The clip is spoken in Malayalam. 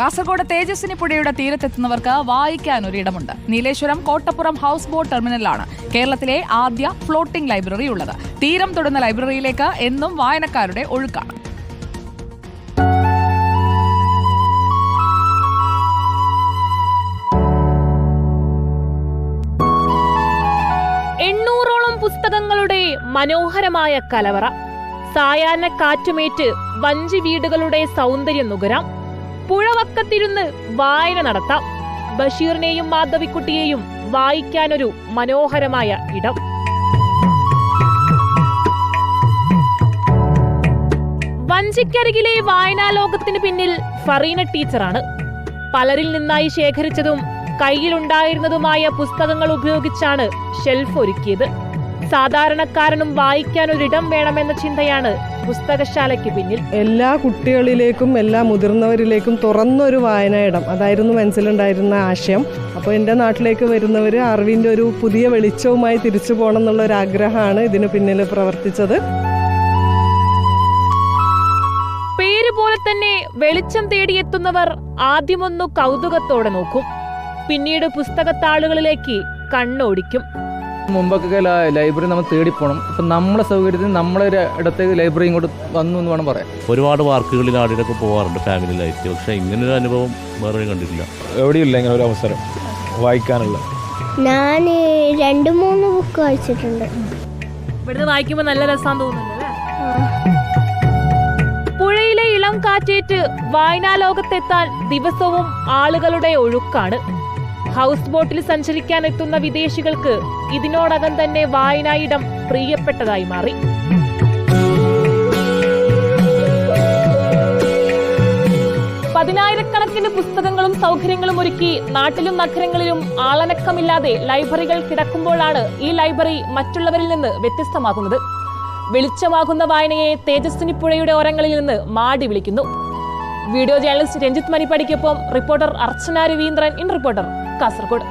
കാസർഗോഡ് തേജസ്വിനി പുഴയുടെ തീരത്തെത്തുന്നവർക്ക് വായിക്കാൻ ഒരിടമുണ്ട് നീലേശ്വരം കോട്ടപ്പുറം ഹൗസ് ബോട്ട് ടെർമിനലാണ് കേരളത്തിലെ ആദ്യ ഫ്ലോട്ടിംഗ് ലൈബ്രറി ഉള്ളത്. തീരം തൊടുന്ന ലൈബ്രറിയിലേക്ക് എന്നും വായനക്കാരുടെ ഒഴുക്കാണ്. എണ്ണൂറോളം പുസ്തകങ്ങളുടെ മനോഹരമായ കലവറ. സായാഹ്ന കാറ്റുമേറ്റ് വഞ്ചി വീടുകളുടെ സൗന്ദര്യ നുകരാം. പുഴവക്കത്തിരുന്ന് വായന നടത്താം. ബഷീറിനെയും മാധവിക്കുട്ടിയെയും വായിക്കാനൊരു മനോഹരമായ ഇടം. വഞ്ചിക്കരികിലെ വായനാലോകത്തിന് പിന്നിൽ ഫറീന ടീച്ചറാണ്. പലരിൽ നിന്നായി ശേഖരിച്ചതും കയ്യിലുണ്ടായിരുന്നതുമായ പുസ്തകങ്ങൾ ഉപയോഗിച്ചാണ് ഷെൽഫ് ഒരുക്കിയത്. സാധാരണക്കാരനും വായിക്കാൻ ഒരിടം വേണമെന്ന ചിന്തയാണ് പുസ്തകശാലയ്ക്ക് പിന്നിൽ. എല്ലാ കുട്ടികളിലേക്കും എല്ലാ മുതിർന്നവരിലേക്കും തുറന്നൊരു വായനയിടം അതായിരുന്നു മനസ്സിലുണ്ടായിരുന്ന ആശയം. അപ്പോൾ എന്റെ നാട്ടിലേക്ക് വരുന്നവർ അറിവിന്റെ ഒരു പുതിയ വെളിച്ചവുമായി തിരിച്ചു പോകണം എന്നുള്ള ഒരു ആഗ്രഹമാണ് ഇതിന് പിന്നിൽ പ്രവർത്തിച്ചത്. പേര് പോലെ തന്നെ വെളിച്ചം തേടിയെത്തുന്നവർ ആദ്യമൊന്നു കൗതുകത്തോടെ നോക്കും. പിന്നീട് പുസ്തകത്താളുകളിലേക്ക് കണ്ണോടിക്കും. മുമ്പൊക്കെ ലൈബ്രറി നമ്മൾ തേടി പോകണം ഇപ്പം നമ്മളെ സൗകര്യത്തിന് നമ്മളെ ഒരു ഇടത്തേക്ക് ലൈബ്രറി ഇങ്ങോട്ട് വന്നു എന്ന് വേണം പറയാം ഒരുപാട് പാർക്കുകളിൽ ആടിലൊക്കെ പോകാറുണ്ട് ഫാമിലി ലൈഫ് പക്ഷെ ഇങ്ങനൊരു അനുഭവം വേറെ കണ്ടിട്ടില്ല. എവിടെയില്ല ഇങ്ങനെ ഒരു അവസരം? വായിക്കാനുള്ള. ഞാൻ രണ്ട് മൂന്ന് ബുക്ക് വായിച്ചിട്ടുണ്ട്. ഇവിടുന്ന് വായിക്കുമ്പോൾ നല്ല രസം തോന്നുന്നുണ്ട് പുഴയിലെ ഇളം കാറ്റേറ്റ് വായനാ ലോകത്തെത്താൻ ദിവസവും ആളുകളുടെ ഒഴുക്കാണ്. ഹൗസ് ബോട്ടിൽ സഞ്ചരിക്കാൻ എത്തുന്ന വിദേശികൾക്ക് ഇതിനോടകം തന്നെ വായനായിടം പ്രിയപ്പെട്ടതായി മാറി. പതിനായിരക്കണക്കിന് പുസ്തകങ്ങളും സൗകര്യങ്ങളും ഒരുക്കി നാട്ടിലും നഗരങ്ങളിലും ആളനക്കമില്ലാതെ ലൈബ്രറികൾ കിടക്കുമ്പോഴാണ് ഈ ലൈബ്രറി മറ്റുള്ളവരിൽ നിന്ന് വ്യത്യസ്തമാകുന്നത്. വെളിച്ചമാകുന്ന വായനയെ തേജസ്വിനി പുഴയുടെ ഓരങ്ങളിൽ നിന്ന് മാടി വിളിക്കുന്നു. Video journalist Ranjith മണിപ്പടിക്കൊപ്പം reporter Archana Raveendran in reporter. Kasaragod.